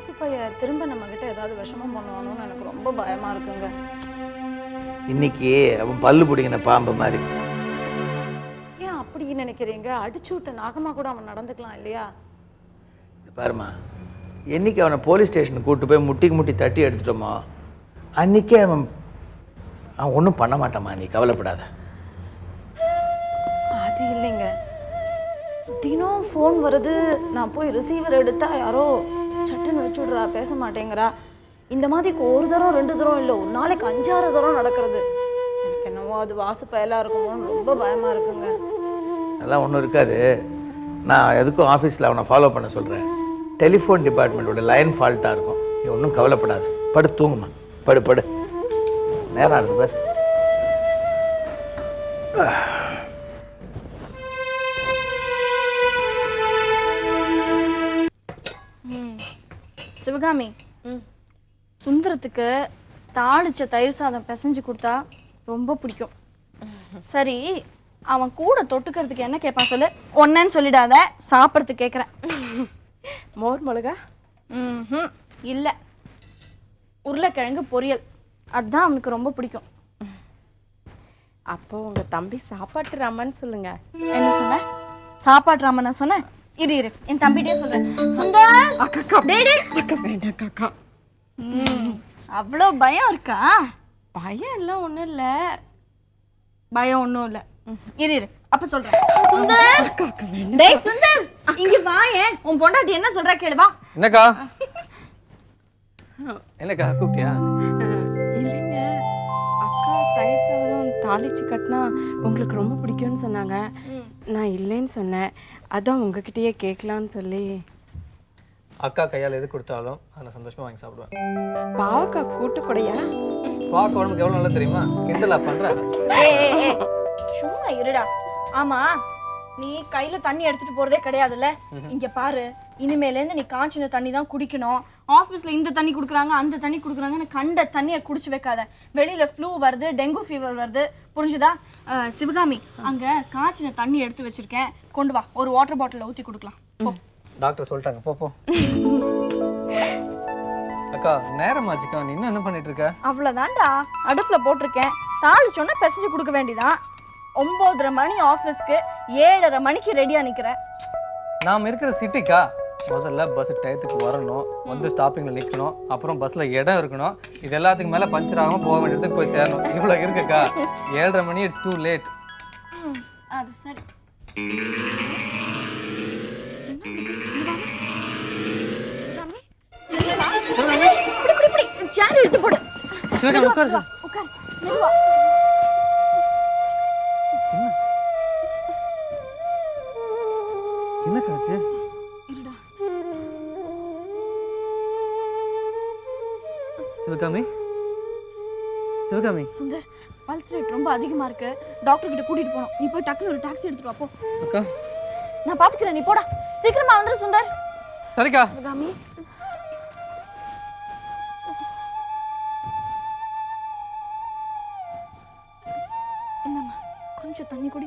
அந்த வாசு பைய திரும்ப நம்ம கிட்ட ஏதாவது விஷமம் பண்ணுவானோன்னு எனக்கு ரொம்ப பயமா இருக்குங்க. இன்னைக்கு அவன் பல்லு பிடிங்கின பாம்பு மாதிரி. ஏன் அப்படி நினைக்கிறீங்க? அடிச்சு விட்ட நாகமா கூட அவன் நடந்துக்கலாம் இல்லையா? பாரும்மா. என்னைக்கு அவனை போலீஸ் ஸ்டேஷனுக்கு கூட்டு போய் முட்டிக்கு முட்டி தட்டி எடுத்துட்டோமோ அன்னைக்கே அவன் அவன் ஒன்றும் பண்ண மாட்டாம்மா. நீ கவலைப்படாத. அது இல்லைங்க. தினம் ஃபோன் வருது. நான் போய் ரிசீவர் எடுத்தா யாரோ சட்டுன்னு வச்சு விட்றா பேச மாட்டேங்கிறா. இந்த மாதிரி ஒரு தரம் ரெண்டு தரம் இல்லை. ஒரு நாளைக்கு அஞ்சாறு தரம் நடக்கிறது. எனக்கு என்னவோ அது வாசு பயலாக இருக்குமோன்னு ரொம்ப பயமா இருக்குங்க. அதெல்லாம் ஒன்றும் இருக்காது. நான் எதுக்கும் ஆஃபீஸில் அவனை ஃபாலோ பண்ண சொல்கிறேன் டெலிஃபோன் டிபார்ட்மெண்ட்டோட லைன் ஃபால்ட்டாக இருக்கும். நீ ஒன்றும் கவலைப்படாது. படு தூங்குமா படு படு. நேரம் ஆகுது சிவகாமி சுந்தரத்துக்கு தாளிச்ச தயிர் சாதம் பிசைஞ்சு கொடுத்தா ரொம்ப பிடிக்கும். சரி அவன் கூட தொட்டுக்கிறதுக்கு என்ன கேட்பான் சொல்லு? ஒன்னேன்னு சொல்லிடாத சாப்பிட்றதுக்கு கேட்குறேன். மோர் மிளகா? ம் இல்லை. உருளைக்கிழங்கு பொரியல். அதுதான் அவனுக்கு ரொம்ப பிடிக்கும். அப்போ உங்க தம்பி சாப்பாட்டு ராமன்னு சொல்லுங்க. என்ன சொன்ன? சாப்பாடு ராமன் சொன்னேன்? இரு இரு. என் தம்பிகிட்டே சொல்றேன். சுந்தர்! அக்கா டேய், டேய். அக்கா வேண்டாம் காக்கா ம், அவ்வளோ பயம் இருக்கா? பயம் எல்லாம் ஒண்ணும் இல்ல. பயம் ஒன்றும் இல்லை. இரு இரு. அப்ப சொல்றேன். சுந்தர்! அக்கா அக்கா டேய் சுந்தர்! இங்க வாயேன் உன் பொண்டாட்டி என்ன சொல்றா கேளு வா. என்னக்கா? என்னக்கா கூப்பிட்டியா? இல்லைங்க. அக்கா தயிர் சாதம் தாளிச்சு கட்டினா உங்களுக்கு ரொம்ப பிடிக்கும்னு சொன்னாங்க. நான் இல்லைன்னு சொன்னேன். அதான் உங்ககிட்டயே கேட்கலான்னு சொல்லி. அக்கா கையால் எது கொடுத்தாலும் அதில் சந்தோஷமா வாங்கி சாப்பிடுவேன். பாவக்காய் கூட்டு கூடையா? பார்க்க உடம்புக்கு எவ்வளோ நல்லா தெரியுமா? கிண்டலா பண்ற? ஏய், ஏய், ஏய், சும்மா இருடா. ஆமா நீ கையில தண்ணி எடுத்துட்டு போறதே கிடையாதுல்ல? இங்க பாரு இனிமேல இருந்து நீ காய்ச்சின தண்ணி தான் குடிக்கணும். ஆபீஸ்ல இந்த தண்ணி குடுக்குறாங்க அந்த தண்ணி குடுக்குறாங்கன்னு கண்ட தண்ணியை குடிச்சு வைக்காத. வெளியில ஃப்ளூ வருது டெங்கு ஃபீவர் வருது. புரிஞ்சுதா? சிவகாமி அங்க காய்ச்சின தண்ணி எடுத்து வச்சிருக்கேன். கொண்டு வா ஒரு வாட்டர் பாட்டில ஊத்தி கொடுக்கலாம். டாக்டர் சொல்லிட்டாங்க போ போ. அக்கா நேரமாச்சுக்கா. நீ இன்னும் என்ன பண்ணிட்டு இருக்க? அவ்வளவுதான்டா. அடுப்புல போட்டிருக்கேன். தாளிச்சோன்னா பிசைஞ்சு கொடுக்க வேண்டியதான் ஒன்பதரை மணி ஆஃபீஸ்க்கு ஏழரை மணிக்கு ரெடியா நிக்கிறேன். நாம் இருக்கிற சிட்டிக்கா முதல்ல பஸ் டயத்துக்கு வரணும். வந்து ஸ்டாப்பிங்கில் நிற்கணும் அப்புறம் பஸ்ஸில் இடம் இருக்கணும். இது எல்லாத்துக்கு மேலே பஞ்சர் ஆகாமல் போக வேண்டியதுக்கு போய் சேரணும். இவ்வளோ இருக்குக்கா? ஏழரை மணி இட்ஸ் டூ லேட் அது சரி. சிவகாமி உட்காரு சார். உட்கார். மெதுவா என்னக்கா ஆச்சு இருடா. சிவகாமி? சிவகாமி? சுந்தர் பல்ஸ் ரேட் ரொம்ப அதிகமா இருக்கு. டாக்டர் கிட்ட கூட்டிட்டு போனோம் நீ போய் டக்குனு ஒரு டாக்ஸி எடுத்துட்டு வா போ. அக்கா. நான் பாத்துக்கிறேன் நீ போடா. சீக்கிரமா வந்துரு சுந்தர். சரிக்கா. சிவகாமி. கொஞ்சம் தண்ணி குடி.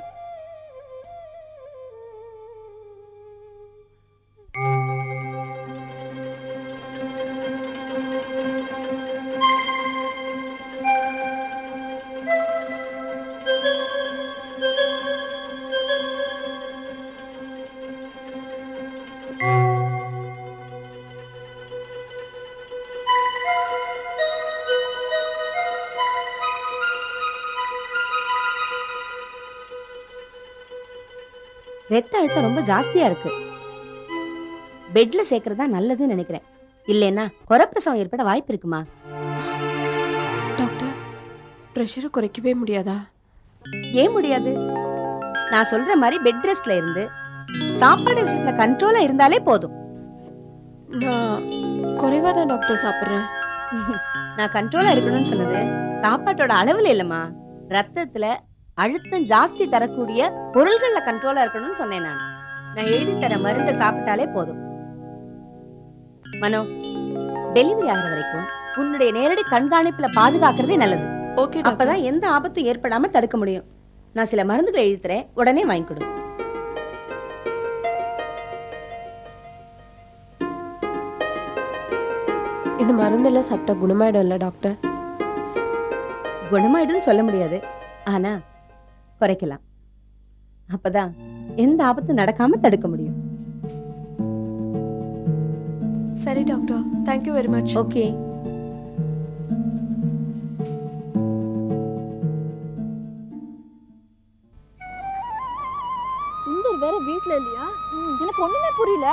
ரத்த அழுத்தம் ரொம்ப ஜாஸ்தியா இருக்கு. பெட்ல சேர்க்கறதா நல்லதுன்னு நினைக்கிறேன். இல்லைன்னா குறப்பிரசவம் ஏற்பட வாய்ப்பு இருக்குமா? டாக்டர் ப்ரெஷரை குறைக்கவே முடியாதா? ஏன் முடியாது? நான் சொல்ற மாதிரி பெட் ரெஸ்ட்ல இருந்து சாப்பாடு விஷயத்துல கண்ட்ரோலா இருந்தாலே போதும். நான் குறைவாக தான் டாக்டர் சாப்பிட்றேன். நான் கண்ட்ரோலா இருக்கணும்னு சொன்னது சாப்பாட்டோட அளவுல இல்லம்மா. ரத்தத்துல அழுத்தம் ஜாஸ்தி தரக்கூடிய பொருள்கள்ல கண்ட்ரோலா இருக்கணும்னு சொன்னேன் நான். நான் எழுதி தர மருந்தை சாப்பிட்டாலே போதும். மனோ டெலிவரி ஆகிற வரைக்கும் உன்னுடைய நேரடி கண்காணிப்புல பாதுகாக்கிறதே நல்லது. ஓகே அப்பதான் எந்த ஆபத்தும் ஏற்படாம தடுக்க முடியும். நான் சில மருந்துகளை எழுதி தரேன் உடனே வாங்கி கொடு. இந்த மருந்தெல்லாம் சாப்பிட்டா குணமாயிடும்ல டாக்டர் குணமாயிடும்னு சொல்ல முடியாது. ஆனா குறைக்கலாம். அப்பதான் எந்த ஆபத்தும் நடக்காம தடுக்க முடியும். சரி doctor thank you very much okay Sundar வேற வீட்ல இல்லையா? எனக்கு ஒண்ணுமே புரியல.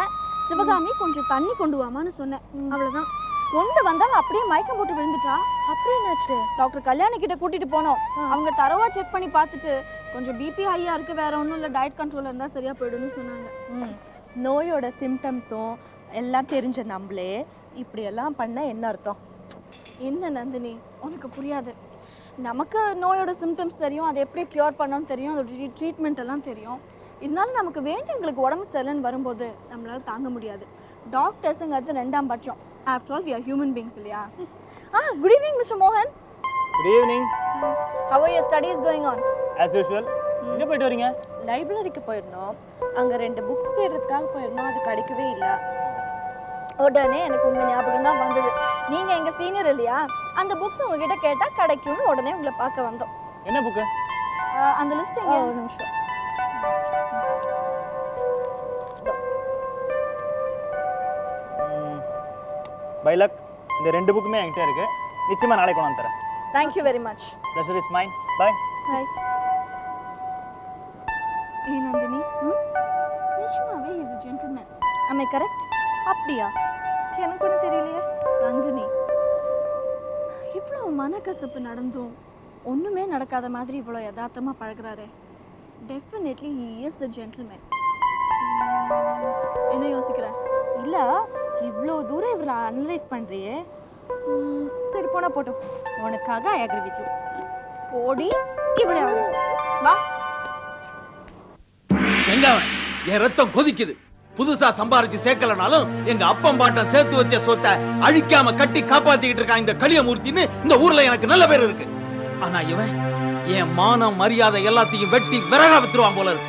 சிவகாமி கொஞ்சம் தண்ணி கொண்டு வாமான்னு சொன்னேன். அவ்வளவுதான். கொண்டு வந்தாலும் அப்படியே மயக்கம் போட்டு விழுந்துட்டா? அப்புறம் என்னாச்சு? டாக்டர் கல்யாணி கிட்ட கூட்டிட்டு போனோம். அவங்க தரவா செக் பண்ணி பார்த்துட்டு கொஞ்சம் பிபி ஹையா இருக்கு வேற ஒன்றும் இல்லை டயட் கண்ட்ரோல் இருந்தா சரியா போயிடும்னு சொன்னாங்க. நோயோட சிம்டம்ஸும் எல்லாம் தெரிஞ்ச நம்மளே இப்படியெல்லாம் பண்ண என்ன அர்த்தம்? என்ன நந்தினி? உனக்கு புரியாது. நமக்கு நோயோட சிம்டம்ஸ் தெரியும் அதை எப்படி க்யூர் பண்ணணும்னு தெரியும் அதோட ட்ரீட்மெண்ட் எல்லாம் தெரியும். இருந்தாலும் நமக்கு வேண்டியவங்களுக்கு உடம்பு சரியில்லைன்னு வரும்போது நம்மளால தாங்க முடியாது. டாக்டர்ஸுங்கிறது ரெண்டாம் பட்சம். After all we are human beings இல்லையா ஆ குட் ஈவினிங் மிஸ்டர் மோகன் good evening how are your studies going on as usual எங்கே போயிட்டு வரீங்க? லைப்ரரிக்கு போயிருந்தோம். அங்கே ரெண்டு புக்ஸ் தேடுறதுக்காக போயிருந்தோம். அது கிடைக்கவே இல்லை. உடனே எனக்கு உங்கள் ஞாபகம் தான் வந்தது. நீங்கள் எங்கள் சீனியர் இல்லையா? அந்த புக்ஸ் உங்ககிட்ட கேட்டால் கிடைக்கும்னு உடனே உங்களை பார்க்க வந்தோம். என்ன புக்கு அந்த லிஸ்ட் எங்க? ஒரு நிமிஷம். பைலக் இந்த ரெண்டு புக்குமே என்கிட்ட இருக்கு. நிச்சயமா நாளைக்கு கொண்டு வந்து தரேன். Thank you very much pleasure is mine bye hi ஏ நந்தினி நிஜமாவே is a gentleman. Am i correct அப்படியா? எனக்கு ஒன்றும் தெரியலையே. நந்தினி இவ்வளோ மனக்கசப்பு நடந்தும் ஒன்றுமே நடக்காத மாதிரி இவ்வளோ யதார்த்தமாக பழகுறாரே. Definitely he is a gentleman. என்ன யோசிக்கிறேன் இல்லை இவ்வளோ தூரம் இவரை அனலைஸ் பண்ணுறியே சரி போனா போட்டோம். உனக்காக ஐ அக்ரி வித் யூ போடி இப்படி ஆடு. வா. எங்க அவன்? என் ரத்தம் கொதிக்குது. புதுசா சம்பாரிச்சு சேர்க்கலனாலும் எங்க அப்பம் பாட்டம் சேர்த்து வச்ச சொத்தை அழிக்காம கட்டி காப்பாத்திக்கிட்டு இருக்கான் இந்த கலியமூர்த்தின்னு இந்த ஊர்ல எனக்கு நல்ல பேர் இருக்கு. ஆனா இவன் என் மானம் மரியாதை எல்லாத்தையும் வெட்டி விறகா வித்துருவான் போல இருக்கு.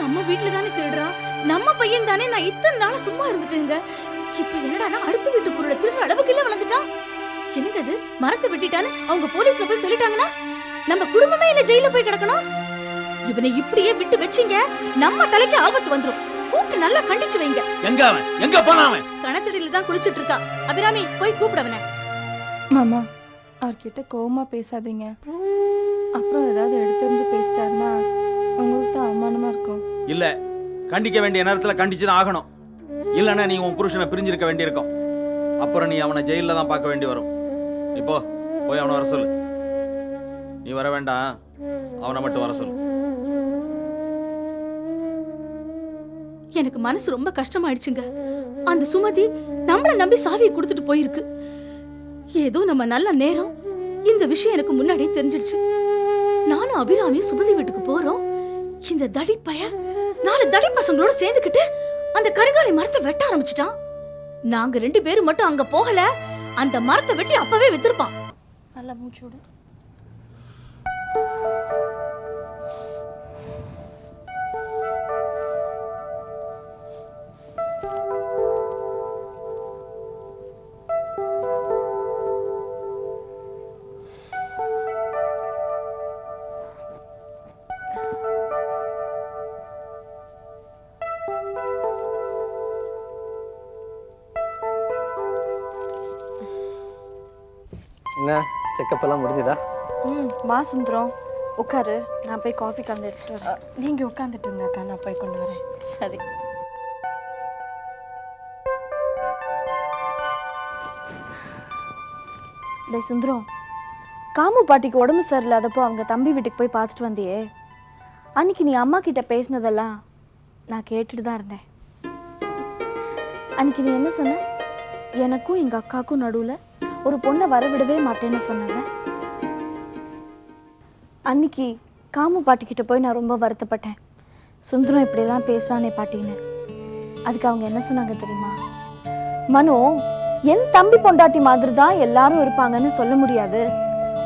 நம்ம வீட்ல தானே திருடுறான் நம்ம பையன் தானே நான் இத்தனை நாளா சும்மா இருந்துட்டேங்க. இப்ப என்னடானா அடுத்த வீட்டு பொருளை திருடுற அளவுக்கு இல்ல வளர்ந்துட்டான் அது மரத்தை வெட்டிட்டான்னு அவங்க போலீஸ்ல போய் சொல்லிட்டாங்கன்னா? நம்ம குடும்பமே இல்ல ஜெயில போய் கிடக்கணும்? இவனை இப்படியே விட்டு வச்சீங்க நம்ம தலைக்கு ஆபத்து வந்துரும். கூப்பிட்டு நல்லா கண்டிச்சு வைங்க. எங்க அவன்? எங்க போனான் அவன்? கணத்தடியில தான் குளிச்சிட்டு இருக்கான். அபிராமி போய் கூப்பிடு அவனை. மாமா அவர்கிட்ட கோவமா பேசாதீங்க. அப்புறம் ஏதாவது எடுத்தெறிஞ்சு பேசிட்டாருன்னா உங்களுக்கு தான் அவமானமா இருக்கும். இல்ல கண்டிக்க வேண்டிய நேரத்துல கண்டிச்சு தான் ஆகணும். இல்லைன்னா நீ உன் புருஷனை பிரிஞ்சிருக்க வேண்டியிருக்கும். அப்புறம் நீ அவனை ஜெயிலில் தான் பார்க்க வேண்டி வரும். இப்போ போய் அவனை வர சொல்லு. நீ வர வேண்டாம் அவனை மட்டும் வர சொல்லு. எனக்கு மனசு ரொம்ப கஷ்டமாயிடுச்சுங்க. அந்த சுமதி நம்மள நம்பி சாவியை கொடுத்துட்டு போயிருக்கு. ஏதோ நம்ம நல்ல நேரம். இந்த விஷயம் எனக்கு முன்னாடியே தெரிஞ்சிடுச்சு. நானும் அபிராமியும் சுமதி வீட்டுக்கு போறோம். இந்த தடி பைய நாலு தடி பசங்களோட சேர்ந்துக்கிட்டு அந்த கருங்காலி மரத்தை வெட்ட ஆரம்பிச்சிட்டான். நாங்க ரெண்டு பேரும் மட்டும் அங்க போகல. அந்த மரத்தை வெட்டி அப்பவே வித்திருப்பான். நல்லா மூச்சு விடு. செக்கப் எல்லாம் முடிஞ்சுதா? ம் வா சுந்தரம். உட்காரு. நான் போய் காஃபி கலந்து எடுத்துட்டு வரேன். நீங்க உட்காந்துட்டு இருங்க அக்கா. நான் போய் கொண்டு வரேன். சரி. டேய் சுந்தரம். காமு பாட்டிக்கு உடம்பு சரியில்லாதப்போ அவங்க தம்பி வீட்டுக்கு போய் பார்த்துட்டு வந்தியே. அன்னைக்கு நீ அம்மா கிட்ட பேசினதெல்லாம் நான் கேட்டுட்டு தான் இருந்தேன். அன்னைக்கு நீ என்ன சொன்ன? எனக்கும் எங்கள் அக்காவுக்கும் நடுவில் ஒரு பொண்ணை வரவிடவே மாட்டேன்னு சொன்னாங்க. அன்னைக்கு காமு பாட்டிக்கிட்ட போய் நான் ரொம்ப வருத்தப்பட்டேன். சுந்தரம் இப்படிலாம் பேசுகிறானே பாட்டின்னு. அதுக்கு அவங்க என்ன சொன்னாங்க தெரியுமா? மனு என் தம்பி பொண்டாட்டி மாதிரி தான் எல்லாரும் இருப்பாங்கன்னு சொல்ல முடியாது.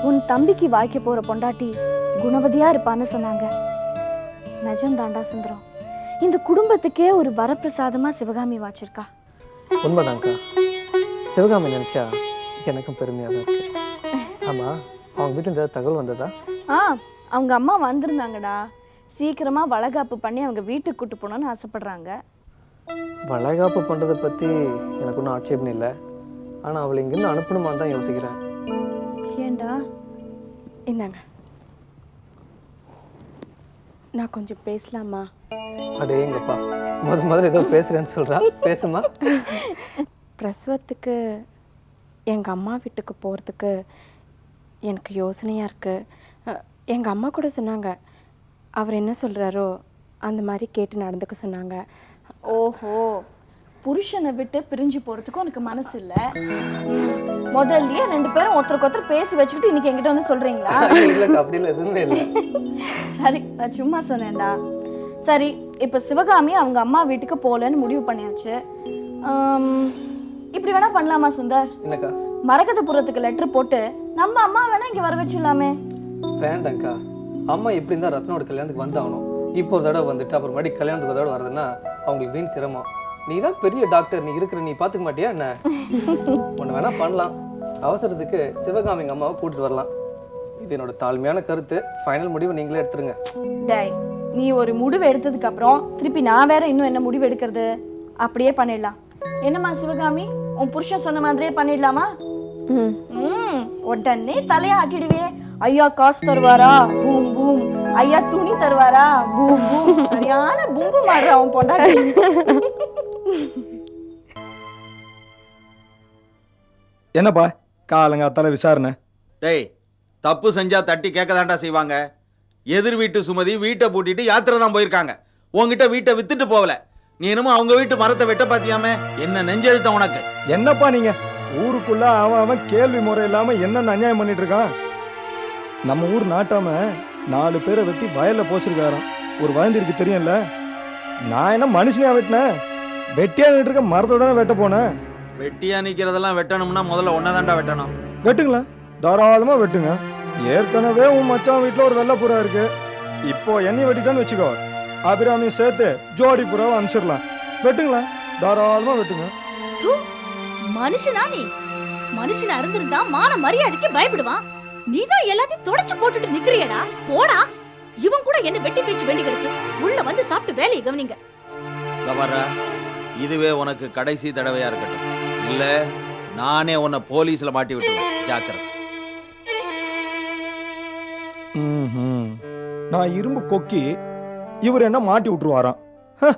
உன் தம்பிக்கு வாய்க்க போற பொண்டாட்டி குணவதியா இருப்பான்னு சொன்னாங்க. நிஜம் தாண்டா சுந்தரம். இந்த குடும்பத்துக்கே ஒரு வரப்பிரசாதமா சிவகாமி வாச்சிருக்கா. உண்மைதான்க்கா. சிவகாமி நினச்சா எனக்கும் பெருமையாக தான் இருக்கு. ஆமாம் அவங்க வீட்டில் ஏதாவது தகவல் வந்ததா? ஆ அவங்க அம்மா வந்திருந்தாங்கடா. சீக்கிரமா வளகாப்பு பண்ணி அவங்க வீட்டுக்கு கூட்டு போகணும்னு ஆசைப்படுறாங்க. வளைகாப்பு பண்ணுறதை பற்றி எனக்கு ஒன்றும் ஆட்சேபம் இல்லை. ஆனால் அவளை இங்கேருந்து அனுப்பணுமான்னு தான் யோசிக்கிறேன். ஏண்டா? இந்தாங்க. நான் கொஞ்சம் பேசலாமா? அடே எங்கப்பா? முத முதல்ல ஏதோ பேசுகிறேன்னு சொல்கிறா பேசுமா? பிரசவத்துக்கு எங்கள் அம்மா வீட்டுக்கு போகிறதுக்கு எனக்கு யோசனையாக இருக்குது எங்கள் அம்மா கூட சொன்னாங்க. அவர் என்ன சொல்கிறாரோ அந்த மாதிரி கேட்டு நடந்துக்க சொன்னாங்க. ஓஹோ புருஷனை விட்டு பிரிஞ்சு போறதுக்கு உனக்கு மனசு இல்ல? முதல்லயே ரெண்டு பேரும் ஒருத்தருக்கு ஒருத்தர் பேசி வச்சுக்கிட்டு இன்னைக்கு என்கிட்ட வந்து சொல்றீங்களா? இல்லைக்கா அப்படி இல்லை எதுவுமே இல்லை. சரி நான் சும்மா சொன்னேன்டா. சரி இப்போ சிவகாமி அவங்க அம்மா வீட்டுக்கு போகலன்னு முடிவு பண்ணியாச்சு. இப்படி வேணா பண்ணலாமா சுந்தர்? என்னக்கா? மரகதபுரத்துக்கு லெட்டர் போட்டு நம்ம அம்மா வேணா இங்க வர வச்சிடலாமே. வேண்டாங்க்கா அம்மா இப்படி இருந்தால் ரத்னோட கல்யாணத்துக்கு வந்தாகணும் இப்போ ஒரு தடவை வந்துட்டு அப்புறம் மறுபடியும் கல்யாணத்துக்கு ஒரு தடவை வருதுன்னா அவங்களுக்கு வீண் சிரமம். நீ தான் பெரிய டாக்டர் நீ இருக்கிற நீ பார்த்துக்க மாட்டியா என்ன? ஒன்று வேணா பண்ணலாம். அவசரத்துக்கு சிவகாமி அம்மாவை கூட்டிட்டு வரலாம். இது என்னோட தாழ்மையான கருத்து. ஃபைனல் முடிவு நீங்களே எடுத்துருங்க. டேய் நீ ஒரு முடிவு எடுத்ததுக்கு அப்புறம் திருப்பி நான் வேற இன்னும் என்ன முடிவு எடுக்கிறது? அப்படியே பண்ணிடலாம். என்னம்மா சிவகாமி? உன் புருஷன் சொன்ன மாதிரியே பண்ணிடலாமா? ம். ம் உடனே தலைய ஆட்டிடுவே. ஐயா காசு தருவாரா? பூம் பூம். ஐயா துணி தருவாரா? பூம் பூம். சரியான பூம்பு மாடுற அவன் பொண்டாட்டி. என்னப்பா காலங்காத்தால விசாரணை? டேய் தப்பு செஞ்சா தட்டி கேட்க தாண்டா செய்வாங்க. எதிர் வீட்டு சுமதி வீட்டை பூட்டிட்டு யாத்திரை தான் போயிருக்காங்க. உன்கிட்ட வீட்டை வித்துட்டு போகல. நீ என்னமோ அவங்க வீட்டு மரத்தை வெட்ட பாத்தியாமே என்ன நெஞ்செழுத்த உனக்கு? என்னப்பா நீங்க? ஊருக்குள்ள அவன் அவன் கேள்வி முறை இல்லாம என்னென்ன அநியாயம் பண்ணிட்டு இருக்கான் நம்ம ஊர் நாட்டாம நாலு பேரை வெட்டி வயல்ல போச்சிருக்காராம். ஒரு வயந்து இருக்கு தெரியும்ல? நான் என்ன மனுஷனையா வெட்டினேன் வெட்டியா நின்னுட்டு இருக்க மரத்தை தானே வெட்ட போனேன் வெட்டியா நிக்கிறதெல்லாம் வெட்டணும்னா முதல்ல ஒன்னதாண்டா வெட்டணும். வெட்டுங்களா? தாராளமா வெட்டுங்க. ஏற்கனவே உன் மச்சான் வீட்டுல ஒரு வெள்ளைப்புறா இருக்கு. இப்போ என்னையும் வெட்டிட்டான்னு வச்சுக்கோ. அபிராமியும் சேர்த்து ஜோடி புறாவை அனுப்பிச்சிடலாம். வெட்டுங்களா? தாராளமா வெட்டுங்க. மனுஷனா நீ? மனுஷனா இருந்திருந்தா மான மரியாதைக்கு பயப்படுவான். நீதான் எல்லாத்தையும் தொடச்சு போட்டுட்டு நிக்கிறியடா. போடா. இவன் கூட என்ன வெட்டி பேச்சு வேண்டி கிடக்கு. உள்ள வந்து சாப்பிட்டு வேலையை கவனிங்க. கவர்ரா இதுவே உனக்கு கடைசி தடவையா இருக்கட்டும். இல்ல நானே உன்னை போலீஸ்ல மாட்டி விட்டுருவேன் ஜாக்கிரதை. நான் இரும்பு கொக்கி இவர் என்ன மாட்டி விட்டுருவாராம்? ஹ.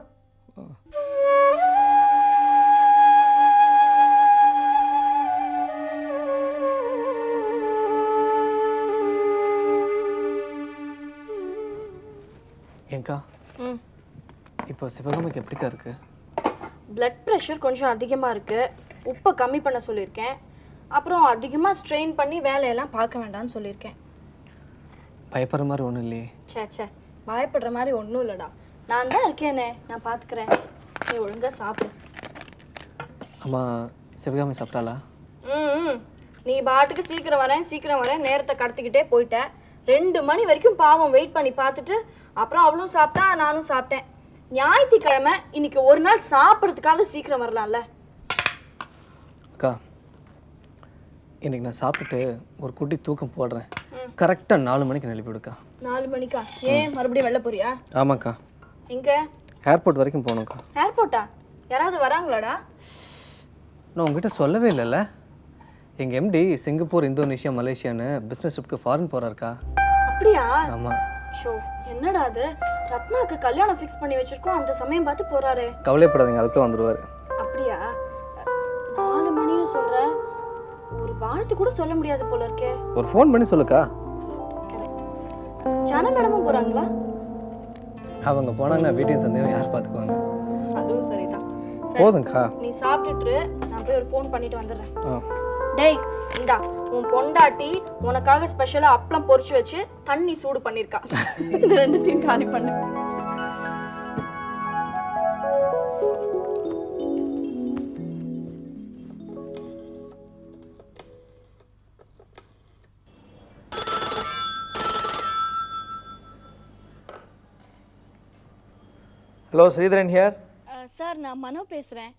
ஏங்கா ம். இப்போ சிவகாமிக்கு எப்படிக்கா இருக்கு? பிளட் ப்ரெஷர் கொஞ்சம் அதிகமாக இருக்கு. உப்பை கம்மி பண்ண சொல்லியிருக்கேன். அப்புறம் அதிகமாக ஸ்ட்ரெயின் பண்ணி வேலையெல்லாம் பார்க்க வேண்டாம்னு சொல்லியிருக்கேன். பயப்படுற மாதிரி ஒன்றும் இல்லையே. ச்சே ச்சே. பயப்படுற மாதிரி ஒன்றும் இல்லைடா. நான் தான் இருக்கேனே நான் பார்த்துக்கிறேன் நீ ஒழுங்கா சாப்பிடு. அம்மா சிவகாமி சாப்பிட்டாளா? ம். நீ பாட்டுக்கு சீக்கிரம் வரேன் சீக்கிரம் வரேன். நேரத்தை கடத்திக்கிட்டே போயிட்ட. ரெண்டு மணி வரைக்கும் பாவம் வெயிட் பண்ணி பார்த்துட்டு அப்புறம் அவளும் சாப்பிட்டா நானும் சாப்பிட்டேன். ஞாயிற்றுக்கிழமை இன்னைக்கு ஒரு நாள் சாப்பிட்றதுக்காவது சீக்கிரம் வரலாம்ல. அக்கா இன்னைக்கு நான் சாப்பிட்டுட்டு ஒரு குட்டி தூக்கம் போடுறேன். கரெக்டாக நாலு மணிக்கு எழுப்பி விடுக்கா நாலு மணிக்கா? ஏன் மறுபடியும் வெளில போறியா? ஆமாக்கா. எங்க? ஏர்போர்ட் வரைக்கும் போகணும்க்கா. ஏர்போர்ட்டா யாராவது வராங்களாடா? நான் உங்ககிட்ட சொல்லவே இல்லைல்ல. எங்கள் எம்டி சிங்கப்பூர் இந்தோனேஷியா மலேசியான்னு பிஸ்னஸ் ட்ரிப்க்கு ஃபாரின் போகிறாருக்கா அப்படியா? ஆமாம் ஷோ என்னடா அது? ரத்னாக்கு கல்யாணம் ஃபிக்ஸ் பண்ணி வச்சிருக்கோம். அந்த சமயம் பார்த்து போறாரே. கவலைப்படாதீங்க அதுக்குள்ளே வந்துடுவார் அப்படியா? நாலு மணின்னு சொல்ற. ஒரு வாழ்த்து கூட சொல்ல முடியாது போல இருக்கே. ஒரு ஃபோன் பண்ணி சொல்லுக்கா. ஜான மேடமும் போறாங்களா? அவங்க போனாங்கன்னா வீட்டையும் சந்தேகம் யார் பார்த்துக்குவாங்க? அதுவும் சரிதான். சரி, போதும்க்கா. நீ சாப்பிட்டுட்டு நான் போய் ஒரு ஃபோன் பண்ணிட்டு வந்துடுறேன். ஆ. டேய் இந்தா உன் பொண்டாட்டி உனக்காக ஸ்பெஷலா அப்பளம் பொரிச்சு வச்சு தண்ணி சூடு பண்ணிருக்கா. இது ரெண்டுத்தையும் காலி பண்ணு. ஹலோ ஸ்ரீதரன் ஹியர் சார் நான் மனோ பேசுகிறேன்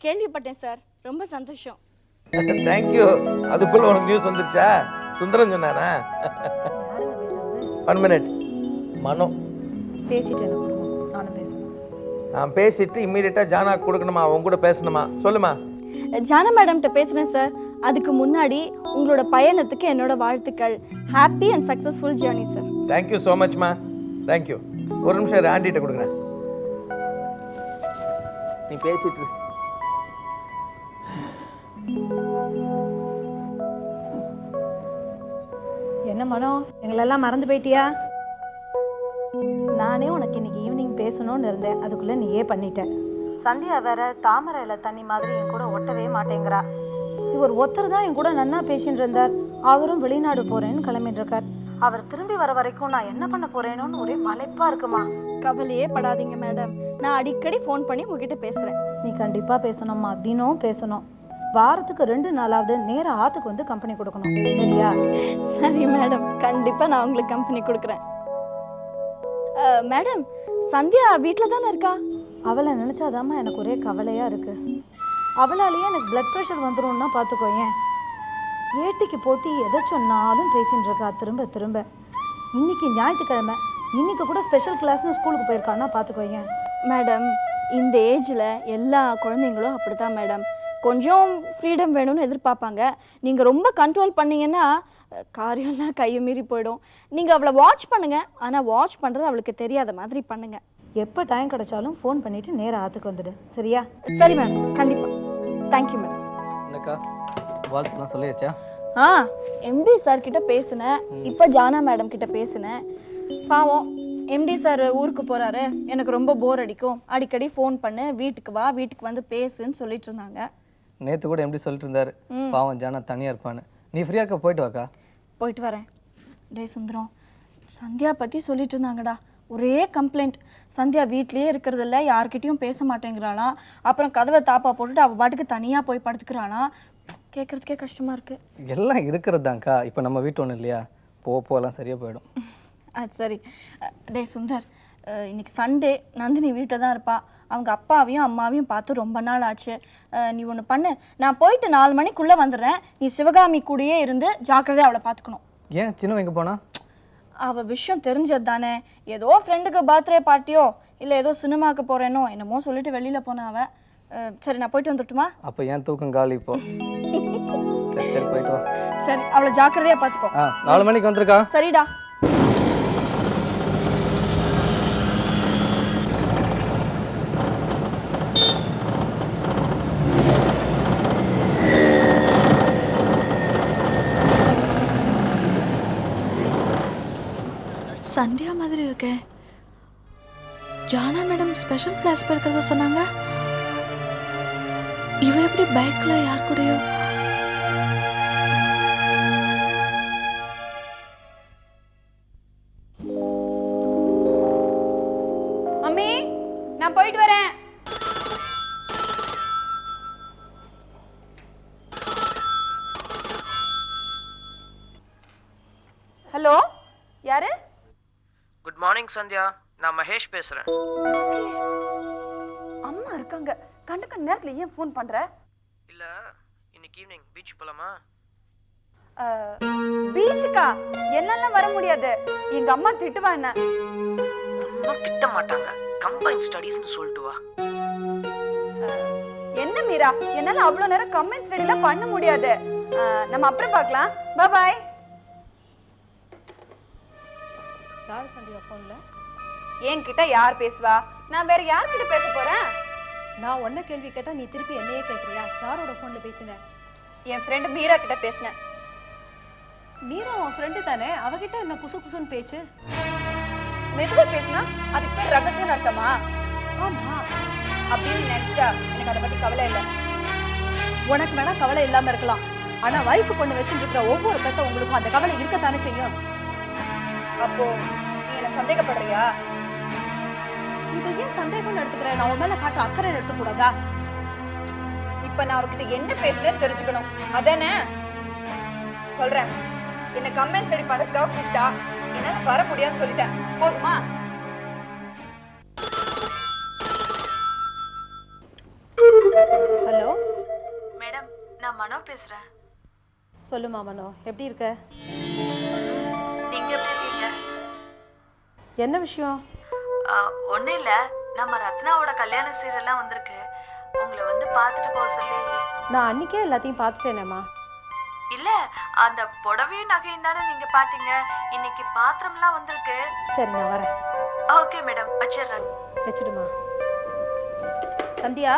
கேள்விப்பட்டேன் சார் ரொம்ப சந்தோஷம். தேங்க்யூ அதுக்குள்ள உனக்கு நியூஸ் வந்துருச்சா? சுந்தரம் சொன்னானா ஒன் மினிட் மனோ. பேசிட்டு. நானும் பேசணும் நான் பேசிட்டு இம்மீடியட்டாக ஜானா கொடுக்கணுமா? அவங்க கூட பேசணுமா? சொல்லுமா. ஜானா மேடம்கிட்ட பேசுகிறேன் சார் அதுக்கு முன்னாடி உங்களோட பயணத்துக்கு என்னோட வாழ்த்துக்கள். Happy and successful journey sir thank you so மச்மா thank you ஒரு நிமிஷம் ஆண்டிகிட்ட கொடுக்குறேன். நீ பேசிட்டு என்ன மனோ? எங்களெல்லாம் மறந்து போயிட்டியா? நானே உனக்கு இன்னைக்கு ஈவினிங் பேசணும்னு இருந்தேன். அதுக்குள்ள நீயே பண்ணிட்ட. சந்தியா வேற தாமரை இலை தண்ணி மாதிரி என் கூட ஒட்டவே மாட்டேங்கிறா. இவர் ஒருத்தர் தான் என் கூட நன்னா பேசின்னு இருந்தார். அவரும் வெளிநாடு போறேன்னு கிளம்பிட்டு இருக்கார். அவர் திரும்பி வர வரைக்கும் நான் என்ன பண்ண போறேனோன்னு ஒரே மலைப்பா இருக்குமா? கவலையே படாதீங்க மேடம். நான் அடிக்கடி ஃபோன் பண்ணி உங்ககிட்ட பேசுகிறேன் நீ கண்டிப்பா பேசணும்மா. தினம் பேசணும். வாரத்துக்கு ரெண்டு நாளாவது நேர ஆத்துக்கு வந்து கம்பெனி கொடுக்கணும். சரியா? சரி மேடம். கண்டிப்பாக நான் உங்களுக்கு கம்பெனி கொடுக்குறேன். மேடம் சந்தியா வீட்டில் தானே இருக்கா? அவளை நினைச்சாதாம்மா எனக்கு ஒரே கவலையா இருக்கு. அவளாலேயே எனக்கு பிளட் ப்ரெஷர் வந்துரும்னா பார்த்துக்கோயேன் ஏட்டிக்கு போட்டி எதை சொன்னாலும் பேசிட்டு இருக்கா? திரும்ப திரும்ப. இன்னைக்கு ஞாயிற்றுக்கிழமை. இன்னைக்கு கூட ஸ்பெஷல் கிளாஸ்னு ஸ்கூலுக்கு போயிருக்கான்னா பார்த்துக்கோயேன். மேடம் இந்த ஏஜில் எல்லா குழந்தைங்களும் அப்படிதான் மேடம் கொஞ்சம் ஃப்ரீடம் வேணும்னு எதிர்பார்ப்பாங்க. நீங்கள் ரொம்ப கண்ட்ரோல் பண்ணீங்கன்னா காரியம்லாம் கையை மீறி போயிடும். நீங்கள் அவளை வாட்ச் பண்ணுங்க. ஆனால் வாட்ச் பண்ணுறது அவளுக்கு தெரியாத மாதிரி பண்ணுங்க. எப்போ டைம் கிடைச்சாலும் ஃபோன் பண்ணிட்டு நேரா ஆத்துக்கு வந்துடு. சரியா? சரி மேடம் கண்டிப்பாக தேங்க்யூ மேடம் என்னக்கா? வாழ்த்துலாம் சொல்லியாச்சா? ஆ எம்டி சார் கிட்ட பேசினேன். இப்போ ஜானா மேடம் கிட்ட பேசினேன். பாவம் எம்டி சார் ஊருக்கு போறாரு. எனக்கு ரொம்ப போர் அடிக்கும். அடிக்கடி ஃபோன் பண்ணு வீட்டுக்கு வா வீட்டுக்கு வந்து பேசுன்னு சொல்லிட்டு இருந்தாங்க. நேற்று கூட எப்படி சொல்லிட்டு இருந்தாரு. பாவம் ஜானா தனியாக இருப்பான்னு. நீ ஃப்ரீயாக இருக்க போயிட்டு வாக்கா. போயிட்டு வரேன். டேய் சுந்தரம் சந்தியா பற்றி சொல்லிட்டு இருந்தாங்கடா. ஒரே கம்ப்ளைண்ட் சந்தியா வீட்லயே இருக்கிறது இல்ல யார்கிட்டயும் பேச மாட்டேங்கிறாளாம். அப்புறம் கதவை தாப்பா போட்டுட்டு அவள் பாட்டுக்கு தனியாக போய் படுத்துக்கிறாளாம். கேட்குறதுக்கே கஷ்டமா இருக்கு. எல்லாம் இருக்கிறதாங்க்கா இப்போ நம்ம வீட்டு ஒன்றும் இல்லையா? போக போகலாம் சரியாக போயிடும். அது சரி. டேய் சுந்தர் இன்னைக்கு சண்டே நந்தினி வீட்டில் தான் இருப்பா. அவங்க அப்பாவையும் அம்மாவையும் பார்த்து ரொம்ப நாள் ஆச்சு. நீ ஒன்று பண்ணு. நான் போயிட்டு நாலு மணிக்குள்ளே வந்துடுறேன். நீ சிவகாமி கூடயே இருந்து ஜாக்கிரதையா அவளை பார்த்துக்கணும். ஏன்? சின்ன எங்கே போனா? அவ விஷயம் தெரிஞ்சது தானே. ஏதோ ஃப்ரெண்டுக்கு பர்த்டே பார்ட்டியோ இல்லை ஏதோ சினிமாக்கு போகிறேனோ என்னமோ சொல்லிட்டு வெளியில் போனா அவ. அஹ், சரி நான் போயிட்டு வந்துட்டுமா? அப்போ ஏன் தூக்கம் காலி இப்போ? சரி சரி போயிட்டு வா. சரி அவளை ஜாக்கிரதையா பார்த்துக்கோ ஆ நாலு மணிக்கு வந்திருக்கா? சரிடா. சந்தியா மாதிரி இருக்கே. ஜானா மேடம் ஸ்பெஷல் கிளாஸ் போயிருக்கிறத சொன்னாங்க? இவ எப்படி பைக்ல யார் கூடயோ? அம்மி நான் போயிட்டு வரேன். ஹலோ யாரு? Good morning Sandhya. நான் மகேஷ் பேசுறேன். அம்மா இருக்காங்க. கண்ட கண்ட நேரத்துல ஏன் ஃபோன் பண்ற? இன்னைக்கு ஈவினிங் பீச் போலாமா பீச்சுக்கா என்னெல்லாம் வர முடியாது. எங்க அம்மா திட்டுவா என்ன? அம்மா திட்ட மாட்டாங்க. கம்பைன் ஸ்டடீஸ்னு சொல்லிட்டு வா. என்ன மீரா? என்னால அவ்வளவு நேரம் கமெண்ட் ஸ்டடிலாம் பண்ண முடியாது. நம்ம அப்புறம் பார்க்கலாம். பாய் யார் சந்தியா ஃபோன்ல என்கிட்ட யார் பேசுவா? நான் வேற யார்கிட்ட பேச போறேன்? நான் ஒன்ன கேள்வி கேட்டா நீ திருப்பி என்னையே கேக்குறியா? யாரோட ஃபோன்ல பேசின? என் ஃப்ரெண்ட் மீரா கிட்ட பேசினேன். மீரா உன் ஃப்ரெண்டு தானே? அவகிட்ட என்ன குசு குசுன்னு பேச்சு? மெதுவா பேசினா அதுக்கு பேர் ரகசியம் அர்த்தமா? ஆமா. அப்படின்னு நினைச்சா எனக்கு அதை பத்தி கவலை இல்லை. உனக்கு வேணா கவலை இல்லாம இருக்கலாம். ஆனா வயசு பொண்ணு வச்சுட்டு இருக்கிற ஒவ்வொரு பெத்த உங்களுக்கும் அந்த கவலை இருக்கத்தானே செய்யும்? அப்போ நீ என்ன சந்தேகப்படுறியா? இதை ஏன் சந்தேகம்னு எடுத்துக்கிறேன்? நான் உன் மேல காட்ட அக்கறை எடுத்துக்கூடாதா அப்ப நான் அவகிட்ட என்ன பேசுறேன்னு தெரிஞ்சுக்கணும். அதானே சொல்றேன். என்ன கம்பெனி ஸ்டடி பண்றதுக்காக கூப்பிட்டா என்னால வர முடியாதுன்னு சொல்லிட்டேன். போதுமா? ஹலோ? மேடம் நான் மனோ பேசுறேன். சொல்லுமா மனோ எப்படி இருக்க? நீங்க எப்படி என்ன விஷயம்? ஒன்றும் இல்லை. நம்ம ரத்னாவோட கல்யாண சீரெல்லாம் வந்திருக்கு. உங்களை வந்து பார்த்துட்டு போக சொல்லி. நான் அன்னைக்கே எல்லாத்தையும் பார்த்துட்டேனேம்மா. இல்ல அந்த புடவையும் நகையும் தானே நீங்க பாத்தீங்க இன்னைக்கு பாத்திரம்லாம் வந்திருக்கு. சரி நான் வரேன். ஓகே மேடம் வச்சிடுறேன். வச்சுடுமா சந்தியா?